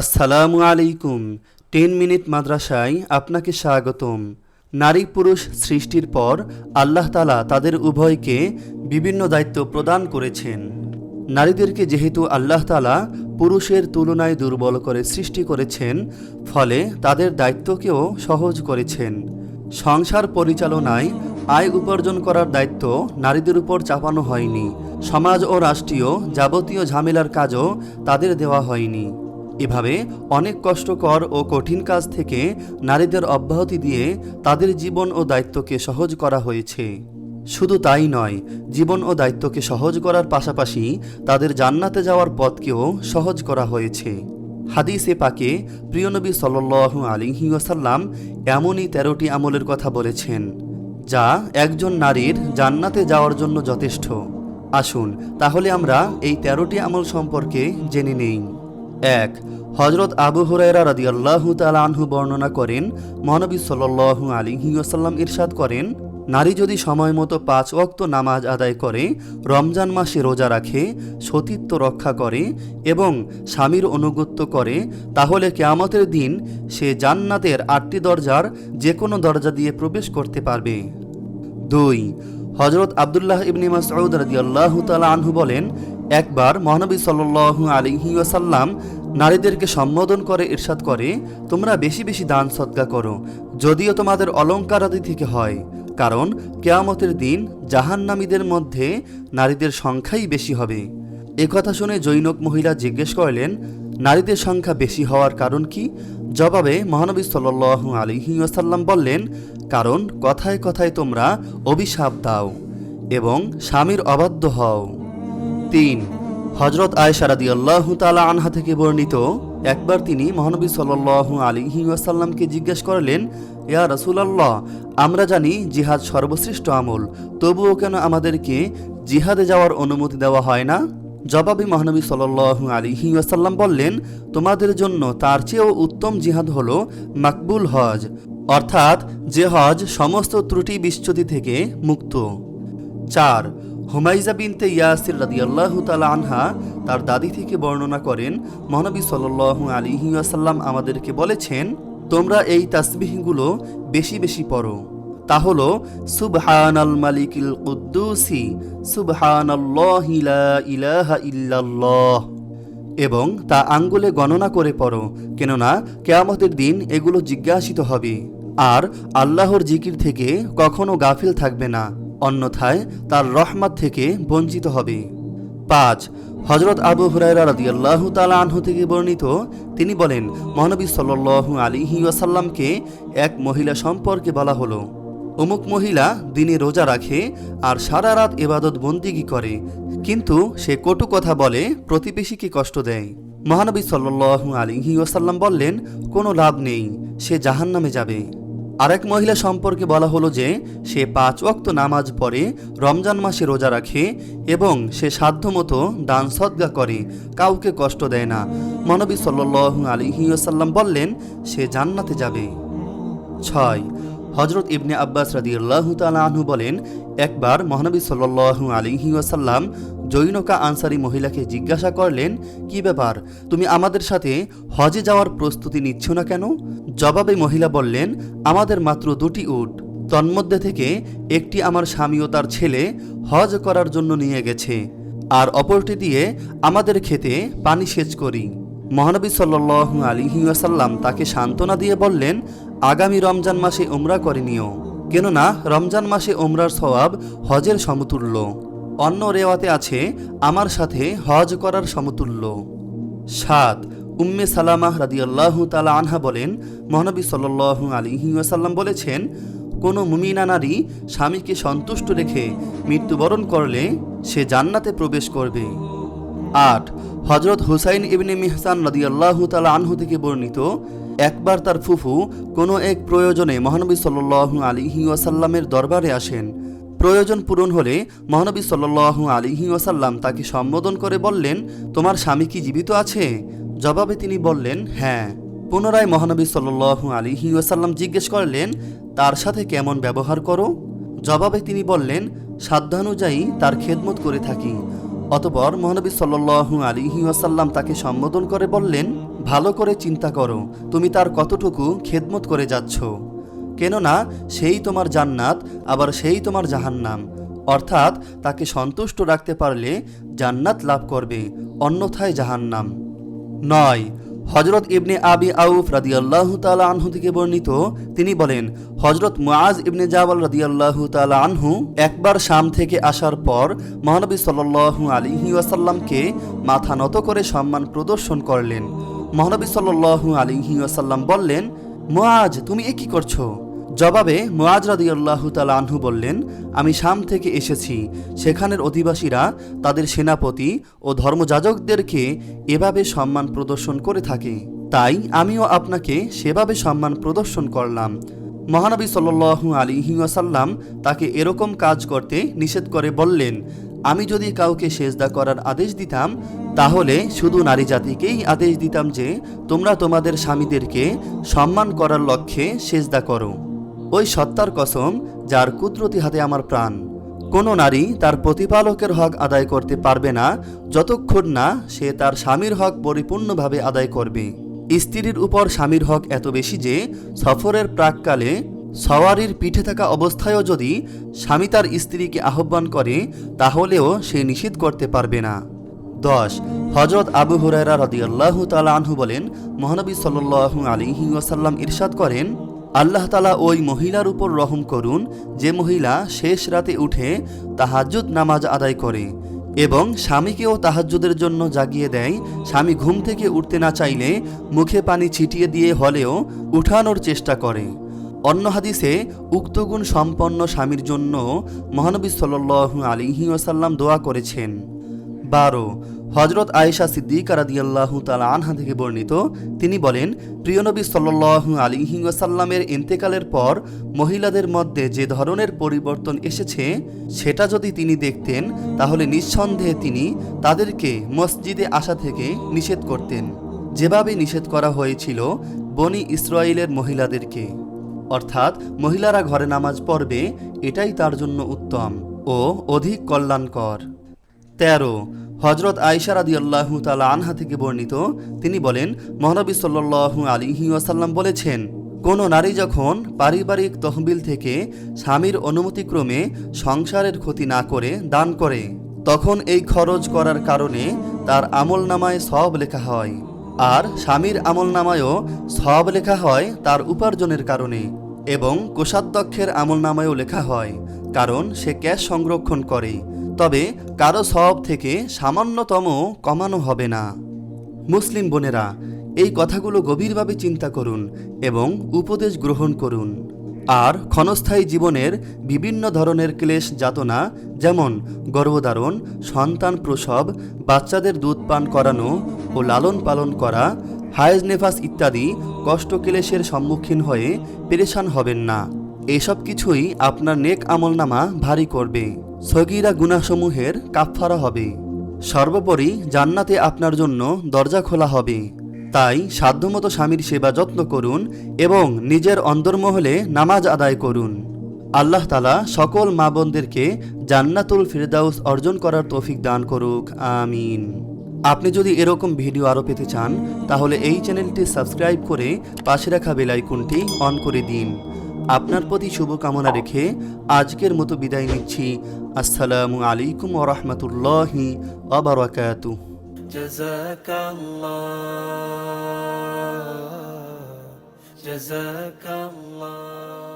আসসালামু আলাইকুম। Ten minute মাদ্রাসায় আপনাকে স্বাগতম। নারী পুরুষ সৃষ্টির পর আল্লাহ তালা তাদের উভয়কে বিভিন্ন দায়িত্ব প্রদান করেছেন। নারীদেরকে যেহেতু আল্লাহ তালা পুরুষের তুলনায় দুর্বল করে সৃষ্টি করেছেন, ফলে তাদের দায়িত্বকেও সহজ করেছেন। সংসার পরিচালনায় আয় উপার্জন করার দায়িত্ব নারীদের উপর চাপানো হয়নি। সমাজ ও রাষ্ট্রীয় যাবতীয় ঝামেলার কাজও তাদের দেওয়া হয়নি। এভাবে অনেক কষ্টকর ও কঠিন কাজ থেকে নারীদের অব্যাহতি দিয়ে তাদের জীবন ও দায়িত্বকে সহজ করা হয়েছে। শুধু তাই নয়, জীবন ও দায়িত্বকে সহজ করার পাশাপাশি তাদের জান্নাতে যাওয়ার পথকেও সহজ করা হয়েছে। হাদিসে পাকে প্রিয়নবী সাল্লু আলিহি ওয়াসাল্লাম এমনই তেরোটি আমলের কথা বলেছেন, যা একজন নারীর জান্নাতে যাওয়ার জন্য যথেষ্ট। আসুন, তাহলে আমরা এই তেরোটি আমল সম্পর্কে জেনে নেই। এক হজরত আবু হুরায়রা রাদিয়াল্লাহু তাআলা আনহু বর্ণনা করেন, মহানবী সাল্লাল্লাহু আলাইহি ওয়াসাল্লাম ইরশাদ করেন, নারী যদি সময় মতো পাঁচ ওয়াক্ত নামাজ আদায় করে, রমজান মাসে রোজা রাখে, সতীত্ব রক্ষা করে এবং স্বামীর অনুগত্য করে, তাহলে কেয়ামতের দিন সে জান্নাতের আটটি দরজার যে কোনো দরজা দিয়ে প্রবেশ করতে পারবে। দুই হজরত আবদুল্লাহ ইবনি মাসউদ রাদিয়াল্লাহু তাআলা আনহু বলেন একবার মহানবী সাল্লাল্লাহু আলাইহি ওয়াসাল্লাম নারীদেরকে সম্বোধন করে, ইরশাদ করে, তোমরা বেশি বেশি দান সৎকা করো, যদিও তোমাদের অলঙ্কার আদি থেকে হয়। কারণ কেয়ামতের দিন জাহান্নামীদের মধ্যে নারীদের সংখ্যাই বেশি হবে। কথা শুনে জৈনক মহিলা জিজ্ঞেস করলেন, নারীদের সংখ্যা বেশি হওয়ার কারণ কি? জবাবে মহানবী সাল্লু আলিহি ওয়াসাল্লাম বললেন, কারণ কথায় কথায় তোমরা অভিশাপ দাও এবং স্বামীর অবাধ্য হও। তিন। হজরত আয়সারাদি আল্লাহ তালা আনহা থেকে বর্ণিত, একবার তিনি মহানবী সাল্লু আলিহি ওয়াসাল্লামকে জিজ্ঞেস করলেন, ইয়া রসুলাল্লাহ, আমরা জানি জিহাদ সর্বশ্রেষ্ঠ আমল, তবুও কেন আমাদেরকে জিহাদে যাওয়ার অনুমতি দেওয়া হয় না? জবাবে মহানবী সাল্লু আলিহি ওয়াসাল্লাম বললেন, তোমাদের জন্য তার চেয়েও উত্তম জিহাদ হল মাকবুল হজ, অর্থাৎ যে হজ সমস্ত ত্রুটি বিচ্যুতি থেকে মুক্ত। চার হুমাইজা বিনতে ইয়াসির রাদিয়াল্লাহু তাআলা আনহা তার দাদি থেকে বর্ণনা করেন, মহানবী সাল্লাল্লাহু আলাইহি ওয়াসাল্লাম আমাদেরকে বলেছেন, তোমরা এই তাসবিহগুলো বেশি বেশি পড়ো। তা হলো, সুবহানাল মালিকিল কুদ্দুসি, সুবহানাল্লাহি লা ইলাহা ইল্লাল্লাহ। এবং তা আঙ্গুলে গণনা করে পড়ো, কেননা কেয়ামতের দিন এগুলো জিজ্ঞাসিত হবে। আর আল্লাহর জিকির থেকে কখনো গাফিল থাকবে না। অন্যথায় তার রহমাত থেকে বঞ্চিত হবে। পাঁচ হজরত আবু হুরায়রা রাদিয়াল্লাহু তাআলা আনহু থেকে বর্ণিত, তিনি বলেন, মহানবী সাল্লাল্লাহু আলাইহি ওয়াসাল্লামকে এক মহিলা সম্পর্কে বলা হলো। অমুক মহিলা দিনে রোজা রাখে আর সারা রাত এবাদত বন্দিগি করে, কিন্তু সে কটু কথা বলে, প্রতিবেশীকে কষ্ট দেয়। মহানবী সাল্লাল্লাহু আলাইহি ওয়াসাল্লাম বললেন, কোনো লাভ নেই, সে জাহান্নামে যাবে। আরেক মহিলা সম্পর্কে বলা হলো যে, সে পাঁচ ওয়াক্ত নামাজ পড়ে, রমজান মাসে রোজা রাখে এবং সে সাধ্যমতো দান সদ্গা করে, কাউকে কষ্ট দেয় না। মহানবী সাল্লাল্লাহু আলাইহি ওয়াসাল্লাম বললেন, সে জান্নাতে যাবে। ছয় হজরত ইবনে আব্বাস রাদিয়াল্লাহু তাআলা আনহু বলেন, একবার মহানবী সাল্লাল্লাহু আলাইহি ওয়াসাল্লাম জৈনকা আনসারি মহিলাকে জিজ্ঞাসা করলেন, কি ব্যাপার? তুমি আমাদের সাথে হজে যাওয়ার প্রস্তুতি নিচ্ছ না কেন? জবাবে মহিলা বললেন, আমাদের মাত্র দুটি উট। তন্মধ্যে থেকে একটি আমার স্বামী ও তার ছেলে হজ করার জন্য নিয়ে গেছে। আর অপরটি দিয়ে আমাদের খেতে পানি সেচ করি। মহানবী সাল্লু আলিহি ওয়াসাল্লাম তাকে সান্ত্বনা দিয়ে বললেন, আগামী রমজান মাসে ওমরা করে নিও। কেননা রমজান মাসে ওমরার সওয়াব হজের সমতুল্য। অন্য রেওয়াতে আছে আমার সাথে হজ করার সমতুল্য। সাত, উম্মে সালামাহ রাদিয়াল্লাহু তালা আনহা বলেন, মহানবী সাল্লু আলিহি ওয়াসাল্লাম বলেছেন, কোনো মুমিনা নারী স্বামীকে সন্তুষ্ট রেখে মৃত্যুবরণ করলে সে জান্নাতে প্রবেশ করবে। আট হজরত হুসাইন ইবনে মিহসান রাদিয়াল্লাহু তালা আনহু থেকে বর্ণিত, একবার তার ফুফু কোনো এক প্রয়োজনে মহানবী সাল্লু আলিহি ওয়াসাল্লামের দরবারে আসেন। প্রয়োজন পূরণ হলে মহানবী সাল্লু আলিহি ওয়াসাল্লাম তাকে সম্বোধন করে বললেন, তোমার স্বামী কি জীবিত আছে? জবাবে তিনি বললেন হ্যাঁ। পুনরায় মহানবী সাল্লু আলিহি ওয়াসাল্লাম জিজ্ঞেস করলেন, তার সাথে কেমন ব্যবহার করো? জবাবে তিনি বললেন, সাধ্যানুযায়ী তার খেদমত করে থাকি। অতপর মহানবী সাল্লু আলিহি ওয়াসাল্লাম তাকে সম্বোধন করে বললেন, ভালো করে চিন্তা করো, তুমি তার কতটুকু খেদমত করে যাচ্ছ? কেননা সেই তোমার জান্নাত, আবার সেই তোমার জাহান্নাম। অর্থাৎ তাকে সন্তুষ্ট রাখতে পারলে জান্নাত লাভ করবে, অন্যথায় জাহান্নাম। নয় হজরত ইবনে আবি আউফ রাদিয়াল্লাহু তাআলা আনহু থেকে বর্ণিত, তিনি বলেন হজরত মুআজ ইবনে জাবাল রাদিয়াল্লাহু তাআলা আনহু একবার শাম থেকে আসার পর মহানবী সাল্লাল্লাহু আলাইহি ওয়াসাল্লামকে মাথা নত করে সম্মান প্রদর্শন করলেন। মহানবী সাল্লাল্লাহু আলাইহি ওয়াসাল্লাম বললেন, মুআজ, তুমি এ কী করছ? জবাবে মুআজ রাদিয়াল্লাহু তাআলা আনহু বললেন, আমি শাম থেকে এসেছি, সেখানের অধিবাসীরা তাদের সেনাপতি ও ধর্মযাজকদেরকে এভাবে সম্মান প্রদর্শন করে থাকে। তাই আমিও আপনাকে সেভাবে সম্মান প্রদর্শন করলাম। মহানবী সাল্লু আলিহি ওয়াসাল্লাম তাকে এরকম কাজ করতে নিষেধ করে বললেন, আমি যদি কাউকে সেজদা করার আদেশ দিতাম, তাহলে শুধু নারী জাতিকেই আদেশ দিতাম যে, তোমরা তোমাদের স্বামীদেরকে সম্মান করার লক্ষ্যে সেজদা করো। ওই সত্তার কসম যার কুদরতি হাতে আমার প্রাণ। কোনো নারী তার প্রতিপালকের হক আদায় করতে পারবে না, যতক্ষণ না সে তার স্বামীর হক পরিপূর্ণভাবে আদায় করবে। স্ত্রীর উপর স্বামীর হক এত বেশি যে সফরের প্রাককালে সওয়ারির পিঠে থাকা অবস্থায়ও যদি স্বামী তার স্ত্রীকে আহ্বান করে, তাহলেও সে নিষেধ করতে পারবে না। দশ হজরত আবু হুরায়রা রদিয়াল্লাহু তালা আনহু বলেন, মহানবী সাল্লু আলিহি ওয়াসাল্লাম ইরশাদ করেন আল্লাহ তালা ওই মহিলার উপর রহম করুন, যে মহিলা শেষ রাতে উঠে তাহাজ্জুদ নামাজ আদায় করে এবং স্বামীকেও তাহাজ্জুদের জন্য জাগিয়ে দেয়। স্বামী ঘুম থেকে উঠতে না চাইলে মুখে পানি ছিটিয়ে দিয়ে হলেও উঠানোর চেষ্টা করে। অন্য হাদিসে উক্ত গুণ সম্পন্ন স্বামীর জন্য মহানবী সাল্লু আলিহি ওয়াসাল্লাম দোয়া করেছেন। বারো হজরত আয়েশা সিদ্দিক রাদিয়াল্লাহু তালা আনহা থেকে বর্ণিত, তিনি বলেন প্রিয়নবী সাল্লু আলিহি ওয়াসাল্লামের ইন্তেকালের পর মহিলাদের মধ্যে যে ধরনের পরিবর্তন এসেছে, সেটা যদি তিনি দেখতেন, তাহলে নিঃসন্দেহে তিনি তাদেরকে মসজিদে আসা থেকে নিষেধ করতেন। যেভাবে নিষেধ করা হয়েছিল বনি ইসরায়েলের মহিলাদেরকে। অর্থাৎ মহিলারা ঘরে নামাজ পড়বে, এটাই তার জন্য উত্তম ও অধিক কল্যাণকর। তেরো হজরত আয়সা রাদি আল্লাহ তালা আনহা থেকে বর্ণিত, তিনি বলেন, মহানবী সাল্লু আলিহি ওয়াসাল্লাম বলেছেন, কোনো নারী যখন পারিবারিক তহবিল থেকে স্বামীর অনুমতিক্রমে সংসারের ক্ষতি না করে দান করে, তখন এই খরচ করার কারণে তার আমল নামায় সব লেখা হয়, আর স্বামীর আমল নামায়ও সব লেখা হয় তার উপার্জনের কারণে এবং কোষাধ্যক্ষের আমল নামায়ও লেখা হয়, কারণ সে ক্যাশ সংরক্ষণ করে। তবে কারও সব থেকে সামান্যতম কমানো হবে না। মুসলিম বোনেরা, এই কথাগুলো গভীরভাবে চিন্তা করুন এবং উপদেশ গ্রহণ করুন। আর ক্ষণস্থায়ী জীবনের বিভিন্ন ধরনের ক্লেশ যাতনা, যেমন গর্ভধারণ, সন্তান প্রসব, বাচ্চাদের দুধ পান করানো ও লালন পালন করা, হায়েজ নেফাস ইত্যাদি কষ্ট ক্লেশের সম্মুখীন হয়ে পেরেশান হবেন না। এসব কিছুই আপনার নেক আমলনামা ভারী করবে। সগিরা গুনাসমূহের কাফফারা হবে। সর্বোপরি জান্নাতে আপনার জন্য দরজা খোলা হবে। তাই সাধ্যমতো স্বামীর সেবা যত্ন করুন এবং নিজের অন্তর্মহলে নামাজ আদায় করুন। আল্লাহ তালা সকল মা বোনদেরকে জান্নাতুল ফিরদাউস অর্জন করার তৌফিক দান করুক, আমিন। আপনি যদি এরকম ভিডিও আরও পেতে চান, তাহলে এই চ্যানেলটি সাবস্ক্রাইব করে পাশে রাখা বেলাইকনটি অন করে দিন। আপনার প্রতি শুভকামনা রেখে আজকের মতো বিদায় নিচ্ছি আসসালামু আলাইকুম ওরহমতুল্লাহি আবরাকাতু جزاك الله جزاك الله